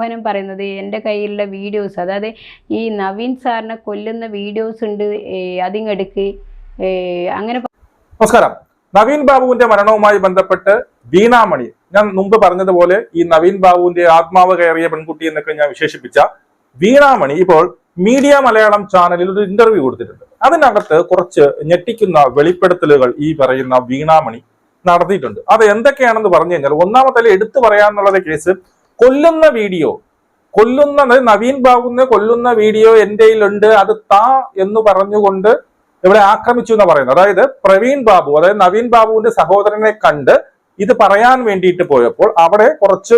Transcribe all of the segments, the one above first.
മോഹനം പറയുന്നത് എന്റെ കയ്യിലുള്ള വീഡിയോസ് അതായത് ഈ നവീൻ സാറിനെ കൊല്ലുന്ന വീഡിയോസ് ഉണ്ട് അതിങ്ങെടുക്ക്. അങ്ങനെ നമസ്കാരം. നവീൻ ബാബുവിന്റെ മരണവുമായി ബന്ധപ്പെട്ട് വീണാമണി. ഞാൻ മുമ്പ് പറഞ്ഞതുപോലെ ഈ നവീൻ ബാബുവിന്റെ ആത്മാവ് കയറിയ പെൺകുട്ടി എന്നൊക്കെ ഞാൻ വിശേഷിപ്പിച്ച വീണാമണി ഇപ്പോൾ മീഡിയ മലയാളം ചാനലിൽ ഒരു ഇന്റർവ്യൂ കൊടുത്തിട്ടുണ്ട്. അതിനകത്ത് കുറച്ച് ഞെട്ടിക്കുന്ന വെളിപ്പെടുത്തലുകൾ ഈ പറയുന്ന വീണാമണി നടത്തിയിട്ടുണ്ട്. അത് എന്തൊക്കെയാണെന്ന് പറഞ്ഞു കഴിഞ്ഞാൽ ഒന്നാമത്തെ എടുത്തു പറയാന്നുള്ളത് കേസ് കൊല്ലുന്ന വീഡിയോ കൊല്ലുന്ന നവീൻ ബാബുവിനെ കൊല്ലുന്ന വീഡിയോ എന്റെ ഉണ്ട് അത് താ എന്ന് പറഞ്ഞുകൊണ്ട് ഇവിടെ ആക്രമിച്ചു എന്ന് പറയുന്നത്. അതായത് പ്രവീൺ ബാബു അതായത് നവീൻ ബാബുവിന്റെ സഹോദരനെ കണ്ട് ഇത് പറയാൻ വേണ്ടിയിട്ട് പോയപ്പോൾ അവിടെ കുറച്ച്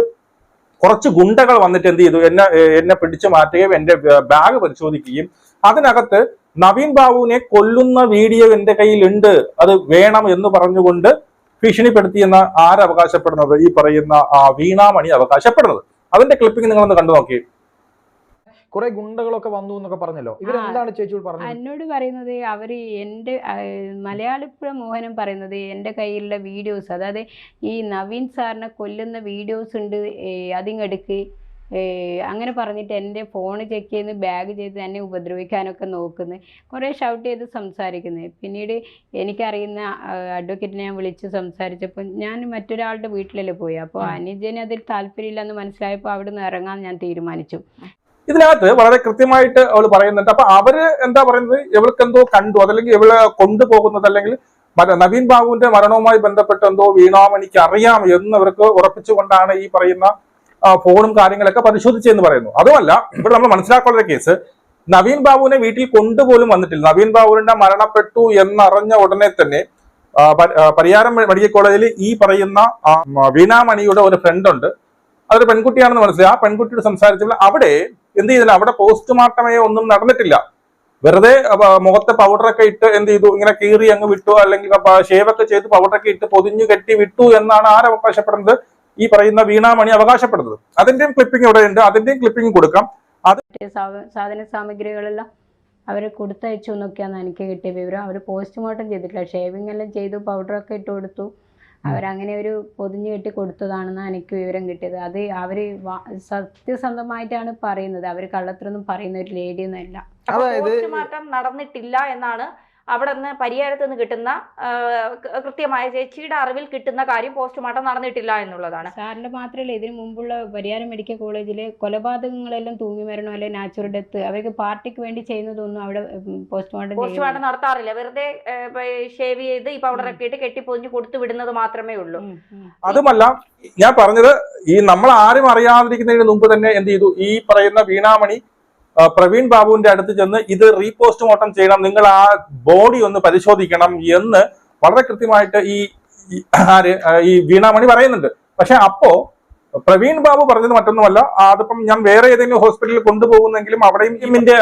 കുറച്ച് ഗുണ്ടകൾ വന്നിട്ട് എന്ത് ചെയ്തു? എന്നെ എന്നെ പിടിച്ചു മാറ്റുകയും എന്റെ ബാഗ് പരിശോധിക്കുകയും അതിനകത്ത് നവീൻ ബാബുവിനെ കൊല്ലുന്ന വീഡിയോ എന്റെ കയ്യിലുണ്ട് അത് വേണം എന്ന് പറഞ്ഞുകൊണ്ട് ഭീഷണിപ്പെടുത്തിയെന്ന് ആരവകാശപ്പെടുന്നത് ഈ പറയുന്ന ആ, വീണാമണി അവകാശപ്പെടുന്നത്. അതിന്റെ ക്ലിപ്പിംഗ് നിങ്ങളൊന്ന് കണ്ടു നോക്കി കുറെ ഗുണ്ടകളൊക്കെ വന്നു എന്നൊക്കെ പറഞ്ഞല്ലോ. ഇവരെന്താണ് ചേച്ചി പറഞ്ഞത്? എന്നോട് പറയുന്നത് അവർ എന്റെ മലയാളിപ്പുഴ മോഹനം പറയുന്നത് എന്റെ കയ്യിലുള്ള വീഡിയോസ് അതായത് ഈ നവീൻ സാറിനെ കൊല്ലുന്ന വീഡിയോസ് ഉണ്ട് അതിങ്ങെടുക്ക് അങ്ങനെ പറഞ്ഞിട്ട് എന്റെ ഫോൺ ചെക്ക് ചെയ്ത് ബാഗ് ചെയ്ത് എന്നെ ഉപദ്രവിക്കാനൊക്കെ നോക്കുന്നു. കുറേ ഷൗട്ട് ചെയ്ത് സംസാരിക്കുന്നത് പിന്നീട് എനിക്കറിയുന്ന അഡ്വക്കേറ്റിനെ ഞാൻ വിളിച്ച് സംസാരിച്ചപ്പോൾ ഞാൻ മറ്റൊരാളുടെ വീട്ടിലല്ലേ പോയി. അപ്പോൾ. അനുജന് അതിൽ താല്പര്യമില്ലെന്ന് മനസ്സിലായപ്പോൾ അവിടെ നിന്ന് ഇറങ്ങാൻ ഞാൻ തീരുമാനിച്ചു. ഇതിനകത്ത് വളരെ കൃത്യമായിട്ട് അവൾ പറയുന്നുണ്ട്. അപ്പൊ അവർ എന്താ പറയുന്നത്? ഇവൾക്ക് എന്തോ കണ്ടു. അതല്ലെങ്കിൽ ഇവളെ കൊണ്ടുപോകുന്നത് അല്ലെങ്കിൽ നവീൻ ബാബുവിന്റെ മരണവുമായി ബന്ധപ്പെട്ട് എന്തോ വീണാമണിക്ക് അറിയാം എന്ന് ഇവർക്ക് ഉറപ്പിച്ചുകൊണ്ടാണ് ഈ പറയുന്ന ഫോണും കാര്യങ്ങളൊക്കെ പരിശോധിച്ചെന്ന് പറയുന്നു. അതുമല്ല ഇവിടെ നമ്മൾ മനസ്സിലാക്കാനുള്ള കേസ് നവീൻ ബാബുവിനെ വീട്ടിൽ കൊണ്ടുപോലും വന്നിട്ടില്ല. നവീൻ ബാബുവിന്റെ മരണപ്പെട്ടു എന്നറിഞ്ഞ ഉടനെ തന്നെ പരിയാരം മെഡിക്കൽ കോളേജിൽ ഈ പറയുന്ന വീണാമണിയുടെ ഒരു ഫ്രണ്ട് ഉണ്ട്. അതൊരു പെൺകുട്ടിയാണെന്ന് മനസ്സിലായി. ആ പെൺകുട്ടിയോട് സംസാരിച്ചപ്പോൾ അവിടെ എന്ത് ചെയ്തില്ല അവിടെ പോസ്റ്റ്മോർട്ടമേ ഒന്നും നടന്നിട്ടില്ല. വെറുതെ മുഖത്തെ പൗഡറൊക്കെ ഇട്ട് എന്ത് ചെയ്തു? ഇങ്ങനെ കീറി അങ്ങ് വിട്ടു അല്ലെങ്കിൽ ഷേവൊക്കെ ചെയ്ത് പൗഡറൊക്കെ ഇട്ട് പൊതിഞ്ഞു കെട്ടി വിട്ടു എന്നാണ് ആരവകാശപ്പെടുന്നത് ഈ പറയുന്ന വീണാമണി അവകാശപ്പെടുന്നത്. അതിന്റെയും ക്ലിപ്പിംഗ് ഇവിടെ ഉണ്ട് അതിന്റെയും ക്ലിപ്പിംഗ് കൊടുക്കാം. അത് സാധ- സാധന സാമഗ്രികളെല്ലാം അവർ കൊടുത്തയച്ചു എന്നൊക്കെയാണ് എനിക്ക് കിട്ടിയ വിവരം. അവർ പോസ്റ്റ്മോർട്ടം ചെയ്തിട്ടില്ല. ഷേവിംഗ് എല്ലാം ചെയ്തു പൗഡറൊക്കെ ഇട്ട് കൊടുത്തു. അവരങ്ങനെ ഒരു പൊതിഞ്ഞു കെട്ടി കൊടുത്തതാണെന്നാണ് എനിക്ക് വിവരം കിട്ടിയത്. അത് അവർ സത്യസന്ധമായിട്ടാണ് പറയുന്നത്. അവർ കള്ളത്തിലൊന്നും പറയുന്ന ഒരു ലേഡിയൊന്നും അല്ല. പോസ്റ്റ്മോർട്ടം നടന്നിട്ടില്ല എന്നാണ് അവിടെ നിന്ന് പരിഹാരത്ത് നിന്ന് കിട്ടുന്ന കൃത്യമായ ചേച്ചിയുടെ അറിവിൽ കിട്ടുന്ന കാര്യം പോസ്റ്റ്മോർട്ടം നടന്നിട്ടില്ല എന്നുള്ളതാണ്. സാറിന്റെ മാത്രമല്ല ഇതിനു മുമ്പുള്ള പരിയാരം മെഡിക്കൽ കോളേജിലെ കൊലപാതകങ്ങളെല്ലാം തൂങ്ങി മരണോ അല്ലെങ്കിൽ നാച്ചുറൽ ഡെത്ത് അവർക്ക് പാർട്ടിക്ക് വേണ്ടി ചെയ്യുന്നതൊന്നും അവിടെ പോസ്റ്റ്മോർട്ടം പോസ്റ്റ്മോർട്ടം നടത്താറില്ല. വെറുതെ ഷേവ് ചെയ്ത് ഈ പൗഡറൊക്കെ ഇട്ട് കെട്ടിപ്പൊഞ്ഞ് കൊടുത്തു വിടുന്നത് മാത്രമേ ഉള്ളൂ. അതുമല്ല ഞാൻ പറഞ്ഞത് ഈ നമ്മൾ ആരും അറിയാതിരിക്കുന്നതിന് മുമ്പ് തന്നെ എന്ത് ചെയ്തു? ഈ പറയുന്ന വീണാമണി പ്രവീൺ ബാബുവിന്റെ അടുത്ത് ചെന്ന് ഇത് റീപോസ്റ്റ്മോർട്ടം ചെയ്യണം നിങ്ങൾ ആ ബോഡി ഒന്ന് പരിശോധിക്കണം എന്ന് വളരെ കൃത്യമായിട്ട് ഈ ആര് ഈ വീണാമണി പറയുന്നുണ്ട്. പക്ഷെ അപ്പോ പ്രവീൺ ബാബു പറഞ്ഞത് മറ്റൊന്നുമല്ല. അതിപ്പം ഞാൻ വേറെ ഏതെങ്കിലും ഹോസ്പിറ്റലിൽ കൊണ്ടുപോകുന്നെങ്കിലും അവിടെയും ഇമ്മിന്റെ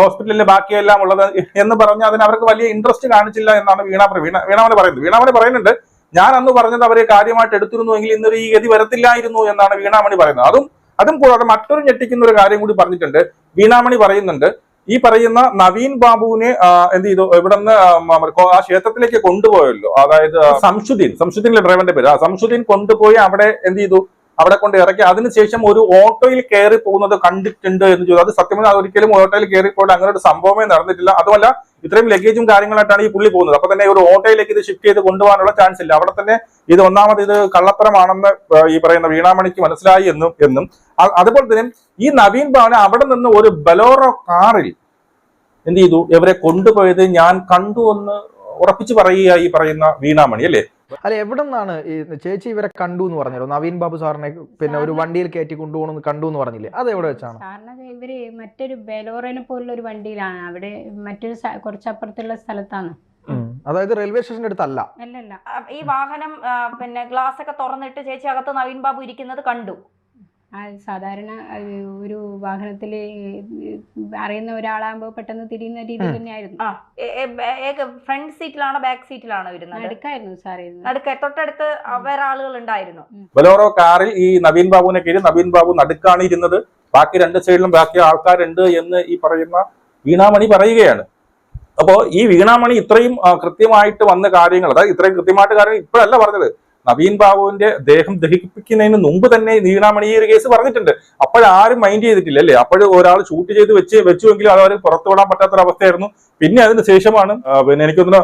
ഹോസ്പിറ്റലിലെ ബാക്കിയെല്ലാം ഉള്ളത് എന്ന് പറഞ്ഞ് അതിന് അവർക്ക് വലിയ ഇൻട്രസ്റ്റ് കാണിച്ചില്ല എന്നാണ് വീണ വീണ വീണാമണി പറയുന്നത്. വീണാമണി പറയുന്നുണ്ട് ഞാൻ അന്ന് പറഞ്ഞത് അവരെ കാര്യമായിട്ട് എടുത്തിരുന്നുവെങ്കിൽ ഇന്നൊരു ഈ ഗതി വരത്തില്ലായിരുന്നു എന്നാണ് വീണാമണി പറയുന്നത്. അതും അതും കൂടാതെ മറ്റൊരു ഞെട്ടിക്കുന്ന ഒരു കാര്യം കൂടി പറഞ്ഞിട്ടുണ്ട്. വീണാമണി പറയുന്നുണ്ട് ഈ പറയുന്ന നവീൻ ബാബുവിനെ എന്ത് ചെയ്തു? ഇവിടുന്ന് ആ, മ- ആ ക്ഷേത്രത്തിലേക്ക് കൊണ്ടുപോയല്ലോ. അതായത് സംശുദ്ദീൻ സംശുദ്ദീൻ ഡ്രൈവറിന്റെ പേര്. ആ സംശുദ്ദീൻ കൊണ്ടുപോയി അവിടെ എന്ത് ചെയ്തു? അവിടെ കൊണ്ട് ഇറക്കി. അതിനുശേഷം ഒരു ഓട്ടോയിൽ കയറി പോകുന്നത് കണ്ടിട്ടുണ്ട് എന്ന് ചോദിച്ചു. അത് സത്യം ഒരിക്കലും ഓട്ടോയിൽ കയറി പോയിട്ട് അങ്ങനെ ഒരു സംഭവമേ നടന്നിട്ടില്ല. അതുമല്ല ഇത്രയും ലഗേജും കാര്യങ്ങളായിട്ടാണ് ഈ പുള്ളി പോകുന്നത്. അപ്പൊ തന്നെ ഒരു ഓട്ടോയിലേക്ക് ഇത് ഷിഫ്റ്റ് ചെയ്ത് കൊണ്ടുപോകാനുള്ള ചാൻസ് ഇല്ല. അവിടെ തന്നെ ഇത് ഒന്നാമത് ഇത് കള്ളത്തരമാണെന്ന് ഈ പറയുന്ന വീണാമണിക്ക് മനസ്സിലായി എന്നും എന്നും. അതുപോലെ തന്നെ ഈ നവീൻ ഭവന അവിടെ നിന്ന് ഒരു ബലോറോ കാറിൽ എന്ത് ചെയ്തു? ഇവരെ കൊണ്ടുപോയത് ഞാൻ കണ്ടു എന്ന് ഉറപ്പിച്ചു പറയുക ഈ പറയുന്ന വീണാമണി അല്ലേ? അല്ല എവിടെ നിന്നാണ് ഈ ചേച്ചി ഇവരെ കണ്ടു എന്ന് പറഞ്ഞല്ലോ നവീൻ ബാബു സാറിനെ പിന്നെ ഒരു വണ്ടിയിൽ കയറ്റി കൊണ്ടുപോകണം കണ്ടു എന്ന് പറഞ്ഞില്ലേ? അത് എവിടെ വെച്ചാണ്? സാറിന് ഇവർ മറ്റൊരു ബെലോറിനെ പോലുള്ള ഒരു വണ്ടിയിലാണ്. അവിടെ മറ്റൊരു കുറച്ചപ്പുറത്തുള്ള സ്ഥലത്താണ്. അതായത് റെയിൽവേ സ്റ്റേഷന്റെ അടുത്തല്ല. അല്ലല്ല. ഈ വാഹനം പിന്നെ ഗ്ലാസ് ഒക്കെ തുറന്നിട്ട് ചേച്ചി അകത്ത് നവീൻ ബാബു ഇരിക്കുന്നത് കണ്ടു. സാധാരണ ഒരു വാഹനത്തിൽ അറിയുന്ന ഒരാളാകുമ്പോൾ പെട്ടെന്ന് തിരിയുന്ന രീതി. തന്നെയായിരുന്നു. ആ ഫ്രണ്ട് സീറ്റിലാണോ ബാക്ക് സീറ്റിലാണോ ഇരുന്നത്? നടുക്കായിരുന്നു സാർ ഇരുന്നത്. തൊട്ടടുത്ത് വേറെ ആളുകൾ ഉണ്ടായിരുന്നു ബലോറോ കാറിൽ ഈ നവീൻ ബാബുവിനെ കീഴിൽ നവീൻ ബാബു നടുക്കാണ് ഇരുന്നത്. ബാക്കി രണ്ട് സൈഡിലും ബാക്കി ആൾക്കാരുണ്ട് എന്ന് ഈ പറയുന്ന വീണാമണി പറയുകയാണ്. അപ്പോ ഈ വീണാമണി ഇത്രയും കൃത്യമായിട്ട് വന്ന കാര്യങ്ങൾ അതായത് ഇത്രയും കൃത്യമായിട്ട് കാര്യങ്ങൾ ഇപ്പോഴല്ല പറഞ്ഞത്. നവീൻ ബാബുവിന്റെ ദേഹം ദഹിപ്പിക്കുന്നതിന് മുമ്പ് തന്നെ വീണാമണി ഈ ഒരു കേസ് പറഞ്ഞിട്ടുണ്ട്. അപ്പോഴാരും മൈൻഡ് ചെയ്തിട്ടില്ല അല്ലേ? അപ്പോഴും ഒരാൾ ഷൂട്ട് ചെയ്ത് വെച്ച് വെച്ചുവെങ്കിലും അത് അവർ പുറത്തു വിടാൻ പറ്റാത്തൊരവസ്ഥയായിരുന്നു പിന്നെ അതിന് ശേഷമാണ് പിന്നെ എനിക്ക് തോന്നുന്നു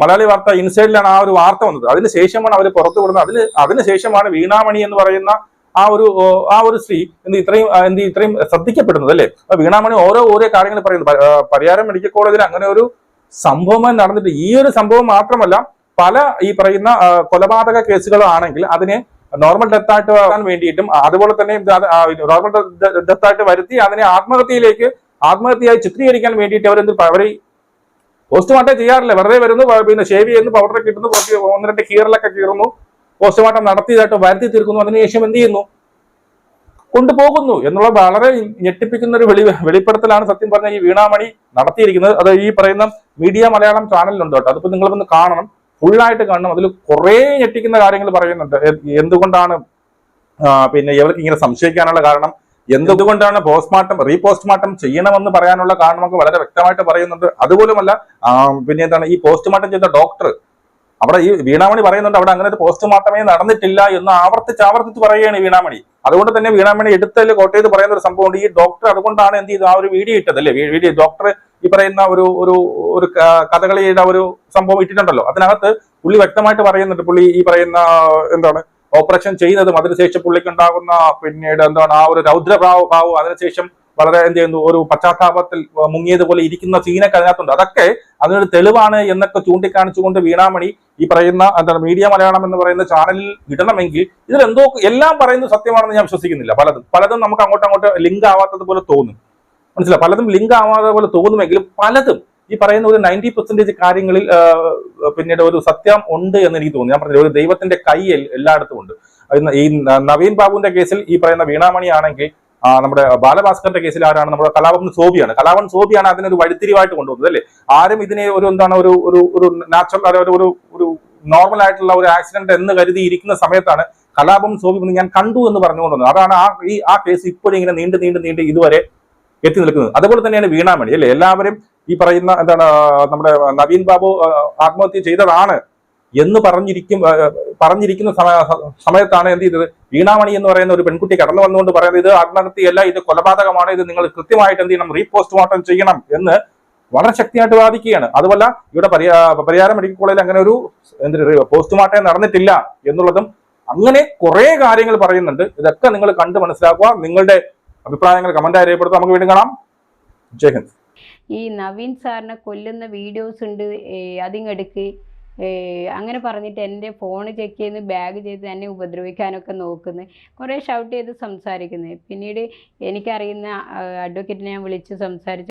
മലയാളി വാർത്ത ഇൻസൈഡിലാണ് ആ ഒരു വാർത്ത വന്നത്. അതിന് ശേഷമാണ് അവർ പുറത്തു വിടുന്നത്. അതിന് അതിന് ശേഷമാണ് വീണാമണി എന്ന് പറയുന്ന ആ ഒരു ആ ഒരു സ്ത്രീ എന്ത് ഇത്രയും എന്ത് ഇത്രയും ശ്രദ്ധിക്കപ്പെടുന്നത് അല്ലേ? വീണാമണി ഓരോ ഓരോ കാര്യങ്ങൾ പറയുന്നു. പ- പരിയാരം മെഡിക്കൽ കോളേജിൽ അങ്ങനെ ഒരു സംഭവമായി നടന്നിട്ട് ഈ ഒരു സംഭവം മാത്രമല്ല പല ഈ പറയുന്ന കൊലപാതക കേസുകളാണെങ്കിൽ അതിനെ നോർമൽ ഡെത്ത് ആയിട്ട് വരാൻ വേണ്ടിയിട്ടും അതുപോലെ തന്നെ നോർമൽ ഡെത്ത് ആയിട്ട് വരുത്തി അതിനെ ആത്മഹത്യയിലേക്ക് ആത്മഹത്യയായി ചിത്രീകരിക്കാൻ വേണ്ടിയിട്ട് അവരെന്ത് അവർ പോസ്റ്റ്മോർട്ടം ചെയ്യാറില്ല. വെറുതെ വരുന്നു പിന്നെ ഷേവ് ചെയ്യുന്നു പൗഡർ കിട്ടുന്നു കുറച്ച് ഒന്ന് രണ്ട് കീറലൊക്കെ കീറുന്നു പോസ്റ്റ്മോർട്ടം നടത്തിയതായിട്ട് വരുത്തി തീർക്കുന്നു അതിനുശേഷം എന്ത് ചെയ്യുന്നു? കൊണ്ടുപോകുന്നു എന്നുള്ള വളരെ ഞെട്ടിപ്പിക്കുന്ന ഒരു വെളി വെളിപ്പെടുത്തലാണ് സത്യം പറഞ്ഞ ഈ വീണാമണി നടത്തിയിരിക്കുന്നത്. അത് ഈ പറയുന്ന മീഡിയ മലയാളം ചാനലിലുണ്ട് കേട്ടോ. അതിപ്പോ നിങ്ങളൊന്ന് കാണണം. ഫുള്ളായിട്ട് കാണണം. അതിൽ കുറേ ഞെട്ടിക്കുന്ന കാര്യങ്ങൾ പറയുന്നുണ്ട്. എന്തുകൊണ്ടാണ് പിന്നെ ഇവർക്ക് ഇങ്ങനെ സംശയിക്കാനുള്ള കാരണം? എന്തുകൊണ്ടാണ് പോസ്റ്റ്മോർട്ടം റീപോസ്റ്റ്മോർട്ടം ചെയ്യണമെന്ന് പറയാനുള്ള കാരണമൊക്കെ വളരെ വ്യക്തമായിട്ട് പറയുന്നുണ്ട്. അതുപോലുമല്ല പിന്നെ എന്താണ് ഈ പോസ്റ്റ്മോർട്ടം ചെയ്ത ഡോക്ടർ അവിടെ ഈ വീണാമണി പറയുന്നുണ്ട് അവിടെ അങ്ങനെ ഒരു പോസ്റ്റ്മോർട്ടമേ നടന്നിട്ടില്ല എന്ന് ആവർത്തിച്ച് ആവർത്തിച്ച് പറയുകയാണ് വീണാമണി. അതുകൊണ്ട് തന്നെ വീണാമണി എടുത്തൽ കോട്ടയത്ത് പറയുന്ന ഒരു സംഭവമുണ്ട്. ഈ ഡോക്ടർ അതുകൊണ്ടാണ് എന്ത് ചെയ്തു ആ ഒരു വീഡിയോ ഇട്ടത് അല്ലേ? വീഡിയോ ഡോക്ടർ ഈ പറയുന്ന ഒരു ഒരു ഒരു കഥകളിയുടെ ഒരു സംഭവം ഇട്ടിട്ടുണ്ടല്ലോ. അതിനകത്ത് പുള്ളി വ്യക്തമായിട്ട് പറയുന്നുണ്ട്. പുള്ളി ഈ പറയുന്ന എന്താണ് ഓപ്പറേഷൻ ചെയ്യുന്നതും അതിനുശേഷം പുള്ളിക്ക് ഉണ്ടാകുന്ന പിന്നീട് എന്താണ് ആ ഒരു രൗദ്രഭാവ ഭാവം അതിനുശേഷം വളരെ എന്ത് ചെയ്യുന്നു ഒരു പശ്ചാത്താപത്തിൽ മുങ്ങിയതുപോലെ ഇരിക്കുന്ന സീനൊക്കെ അതിനകത്തുണ്ട്. അതൊക്കെ അതിനൊരു തെളിവാണ് എന്നൊക്കെ ചൂണ്ടിക്കാണിച്ചുകൊണ്ട് വീണാമണി ഈ പറയുന്ന എന്താണ് മീഡിയ മലയാളം എന്ന് പറയുന്ന ചാനലിൽ ഇടണമെങ്കിൽ ഇതിൽ എന്തോ എല്ലാം പറയുന്നത് സത്യമാണെന്ന് ഞാൻ വിശ്വസിക്കുന്നില്ല. പലതും പലതും നമുക്ക് അങ്ങോട്ടും അങ്ങോട്ട് ലിങ്ക് ആവാത്തത് പോലെ തോന്നും. മനസ്സിലായി? പലതും ലിങ്ക് ആവാതെ പോലെ തോന്നുമെങ്കിലും പലതും ഈ പറയുന്ന ഒരു നയന്റി പെർസെന്റേജ് കാര്യങ്ങളിൽ പിന്നീട് ഒരു സത്യം ഉണ്ട് എന്ന് എനിക്ക് തോന്നുന്നു. ഞാൻ പറഞ്ഞില്ല ഒരു ദൈവത്തിന്റെ കൈ എല്ലായിടത്തും ഉണ്ട്. ഈ നവീൻ ബാബുവിന്റെ കേസിൽ ഈ പറയുന്ന വീണാമണി ആണെങ്കിൽ നമ്മുടെ ബാലഭാസ്കറിന്റെ കേസിൽ ആരാണ്? നമ്മുടെ കലാപം സോബിയാണ്. കലാപം സോബിയാണ് അതിനൊരു വഴിത്തിരിവായിട്ട് കൊണ്ടുവന്നത് അല്ലേ? ആരും ഇതിനെ ഒരു എന്താണ് ഒരു ഒരു ഒരു നാച്ചുറൽ ഒരു ഒരു നോർമൽ ആയിട്ടുള്ള ഒരു ആക്സിഡന്റ് എന്ന് കരുതിയിരിക്കുന്ന സമയത്താണ് കലാപം എന്ന് ഞാൻ കണ്ടു എന്ന് പറഞ്ഞുകൊണ്ടുവന്നത് അതാണ് ആ ഈ ആ കേസ് ഇപ്പോഴും ഇങ്ങനെ നീണ്ട് നീണ്ട് നീണ്ട് ഇതുവരെ എത്തി നിൽക്കുന്നത്. അതുപോലെ തന്നെയാണ് വീണാമണി അല്ലേ? എല്ലാവരും ഈ പറയുന്ന എന്താണ് നമ്മുടെ നവീൻ ബാബു ആത്മഹത്യ ചെയ്തതാണ് എന്ന് പറഞ്ഞിരിക്കും പറഞ്ഞിരിക്കുന്ന സമയ- സമയത്താണ് എന്ത് ചെയ്തത്? വീണാമണി എന്ന് പറയുന്ന ഒരു പെൺകുട്ടി കടന്നു വന്നുകൊണ്ട് പറയുന്നത് ഇത് ആത്മഹത്യയല്ല ഇത് കൊലപാതകമാണ് ഇത് നിങ്ങൾ കൃത്യമായിട്ട് എന്ത് ചെയ്യണം റീപോസ്റ്റ്മോർട്ടം ചെയ്യണം എന്ന് വളരെ ശക്തിയായിട്ട് വാദിക്കുകയാണ്. അതുമല്ല ഇവിടെ പരിയാ പരിയാരം മെഡിക്കൽ കോളേജിൽ അങ്ങനെ ഒരു എന്ത് പോസ്റ്റ്മോർട്ടം നടന്നിട്ടില്ല എന്നുള്ളതും അങ്ങനെ കുറെ കാര്യങ്ങൾ പറയുന്നുണ്ട്. ഇതൊക്കെ നിങ്ങൾ കണ്ട് മനസ്സിലാക്കുക. നിങ്ങളുടെ അഭിപ്രായങ്ങൾ കമന്റായി രേഖപ്പെടുത്തുക നമുക്ക് വീണ്ടും കാണാം. ജയ് ഹിന്ദ്. ഈ നവീൻ സാറിനെ കൊല്ലുന്ന വീഡിയോസ് ഉണ്ട് അതിങ്ങെടുക്ക് അങ്ങനെ പറഞ്ഞിട്ട് എന്റെ ഫോൺ ചെക്ക് ചെയ്ത് ബാഗ് ചെയ്ത് എന്നെ ഉപദ്രവിക്കാനൊക്കെ നോക്കുന്നു. കുറേ ഷൗട്ട് ചെയ്ത് സംസാരിക്കുന്നത് പിന്നീട് എനിക്കറിയുന്ന അഡ്വക്കേറ്റിനെ ഞാൻ വിളിച്ച് സംസാരിച്ചു